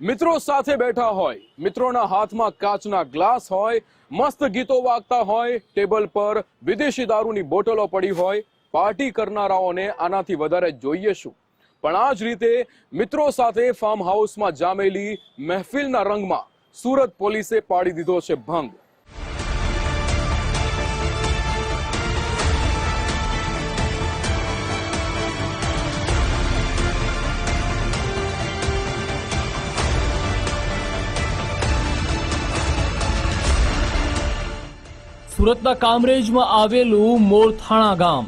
મિત્રો સાથે બેઠા હોય, મિત્રોના હાથમાં કાચના ગ્લાસ હોય, મસ્ત ગીતો વાગતા હોય, ટેબલ પર વિદેશી દારૂની બોટલો પડી હોય, પાર્ટી કરનારાઓને આનાથી વધારે જોઈએ શું? પણ આ જ રીતે મિત્રો સાથે ફાર્મ હાઉસમાં જામેલી મહેફિલના રંગમાં સુરત પોલીસે પાડી દીધો છે ભંગ. સુરતના કામરેજમાં આવેલું મોરથાણા ગામ.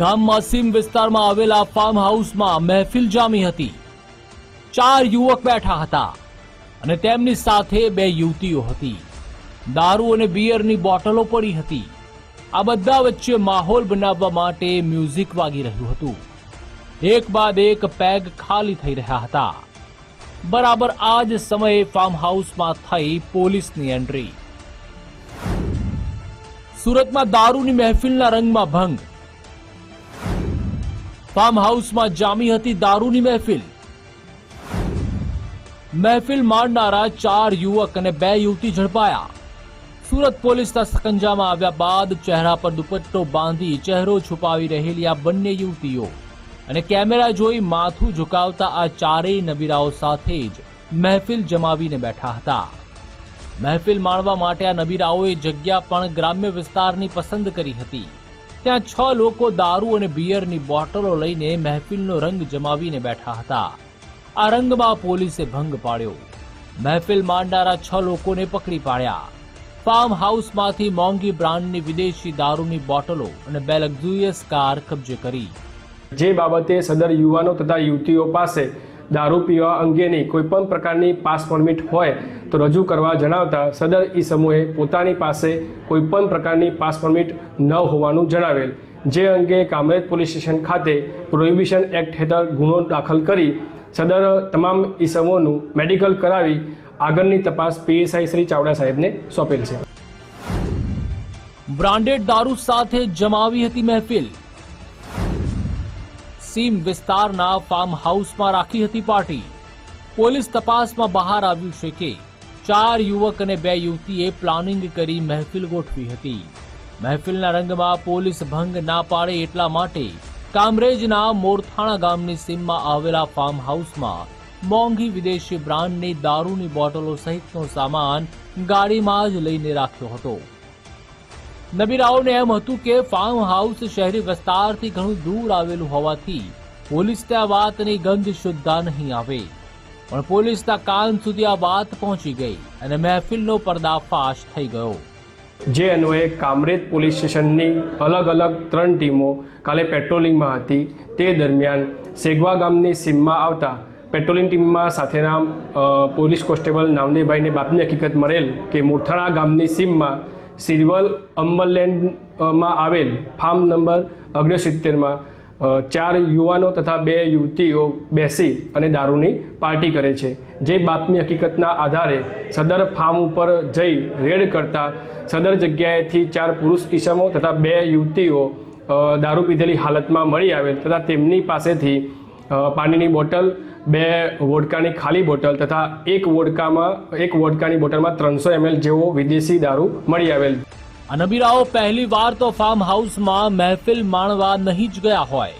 ગામમાં સીમ વિસ્તારમાં આવેલા ફાર્મ હાઉસમાં મહેફિલ જામી હતી. ચાર યુવક બેઠા હતા અને તેમની સાથે બે યુવતીઓ હતી. દારૂ અને બિયરની બોટલો પડી હતી. આ બધા વચ્ચે માહોલ બનાવવા માટે મ્યુઝિક વાગી રહ્યું હતું. એક બાદ એક પેગ ખાલી થઈ રહ્યા હતા. બરાબર આ જ સમયે ફાર્મ હાઉસમાં થઈ પોલીસની એન્ટ્રી સુરતમાં દારૂની મહેફિલના રંગમાં ભંગ. ફાર્મ હાઉસમાં જામી હતી દારૂની મહેફિલ. મહેફિલ મારનારા ચાર યુવક અને બે યુવતી ઝડપાયા. સુરત પોલીસના સકંજામાં આવ્યા બાદ ચહેરા પર દુપટ્ટો બાંધી ચહેરો છુપાવી રહેલી આ બંને યુવતીઓ અને કેમેરા જોઈ માથું ઝુકાવતા આ ચારેય નબીરાઓ સાથે જ મહેફિલ જમાવીને બેઠા હતા. મહેફિલ માણવા માટે આ નબીરાઓએ જગ્યા પણ ગ્રામ્ય વિસ્તારની પસંદ કરી હતી. ત્યાં છ લોકો દારૂ અને બિયરની બોટલો લઈને મહેફિલનો રંગ જમાવીને બેઠા હતા. આ રંગમાં પોલીસે ભંગ પાડ્યો. મહેફિલ માંડનારા છ લોકોને પકડી પાડ્યા. ફાર્મ હાઉસમાંથી મોંઘી બ્રાન્ડની વિદેશી દારૂની બોટલો અને બે લક્ઝુરિયસ કાર કબજે કરી. જે બાબતે સદર યુવાનો તથા યુવતીઓ પાસે દારૂ પીવા અંગેની કોઈપણ પ્રકારની પાસ પરમિટ હોય તો રજૂ કરવા જણાવતા સદર ઈ સમૂહે પોતાની પાસે કોઈપણ પ્રકારની પાસ પરમિટ ન હોવાનું જણાવેલ. જે અંગે કામરેજ પોલીસ સ્ટેશન ખાતે પ્રોહિબિશન એક્ટ હેઠળ ગુનો દાખલ કરી સદર તમામ ઈસમોનું મેડિકલ કરાવી આગળની તપાસ પીએસઆઈ શ્રી ચાવડા સાહેબને સોંપેલ છે. બ્રાન્ડેડ દારૂ સાથે જમાવી હતી મહેફિલ. સીમ વિસ્તારના ફાર્મ હાઉસમાં રાખી હતી પાર્ટી. પોલીસ તપાસમાં બહાર આવ્યું છે કે ચાર યુવક અને બે યુવતીએ પ્લાનિંગ કરી મહેફિલ ગોઠવી હતી. મહેફિલના રંગમાં પોલીસ ભંગ ના પાડે એટલા માટે કામરેજના મોરથાણા ગામની સીમમાં આવેલા ફાર્મ હાઉસમાં મોંઘી વિદેશી બ્રાન્ડની દારૂની બોટલો સહિતનો સામાન ગાડીમાં જ લઈને રાખ્યો હતો. નબીરાઓને એમ હતું કે ફાર્મ હાઉસ શહેરી વિસ્તારથી ઘણું દૂર આવેલું હોવાથી પોલીસ ત્યાં વાતની ગંધ શુદ્ધા નહીં આવે. પણ પોલીસના કાન સુધી આ વાત પહોંચી ગઈ અને મહેફિલનો પર્દાફાશ થઈ ગયો. જે અન્વયે કામરેજ પોલીસ સ્ટેશનની અલગ અલગ ત્રણ ટીમો કાલે પેટ્રોલિંગમાં હતી. તે દરમિયાન સેગવા ગામની સીમમાં આવતા પેટ્રોલિંગ ટીમમાં સાથેના પોલીસ કોન્સ્ટેબલ નામદેવભાઈને બાપની હકીકત મળેલ કે મુઠાણા ગામની સીમમાં સિલ્વર અંબરલેન્ડમાં આવેલ ફાર્મ નંબર અગ્રસિત્તેરમાં ચાર યુવાનો તથા બે યુવતીઓ બેસી અને દારૂની પાર્ટી કરે છે. જે બાતમી હકીકતના આધારે સદર ફાર્મ ઉપર જઈ રેડ કરતા સદર જગ્યાએથી ચાર પુરુષ ઈસમો તથા બે યુવતીઓ દારૂ પીધેલી હાલતમાં મળી આવેલ તથા તેમની પાસેથી પાણીની બોટલ, બે વોડકાની ખાલી બોટલ તથા એક વોડકામાં, એક વોડકાની બોટલમાં ત્રણસો એમએલ જેવો વિદેશી દારૂ મળી આવેલ. અનબીરાઓ, પહેલી વાર તો ફાર્મ હાઉસમાં મહેફિલ માણવા નહીં જ ગયા હોય.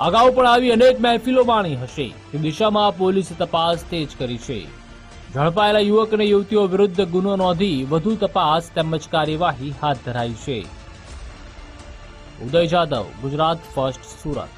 અગાઉ પણ આવી અનેક મહેફિલો માણી હશે. તે દિશામાં પોલીસે તપાસ તેજ કરી છે. ઝડપાયેલા યુવક અને યુવતીઓ વિરુદ્ધ ગુનો નોંધી વધુ તપાસ તેમજ કાર્યવાહી હાથ ધરાઈ છે. ઉદય જાદવ, ગુજરાત ફર્સ્ટ સુરત.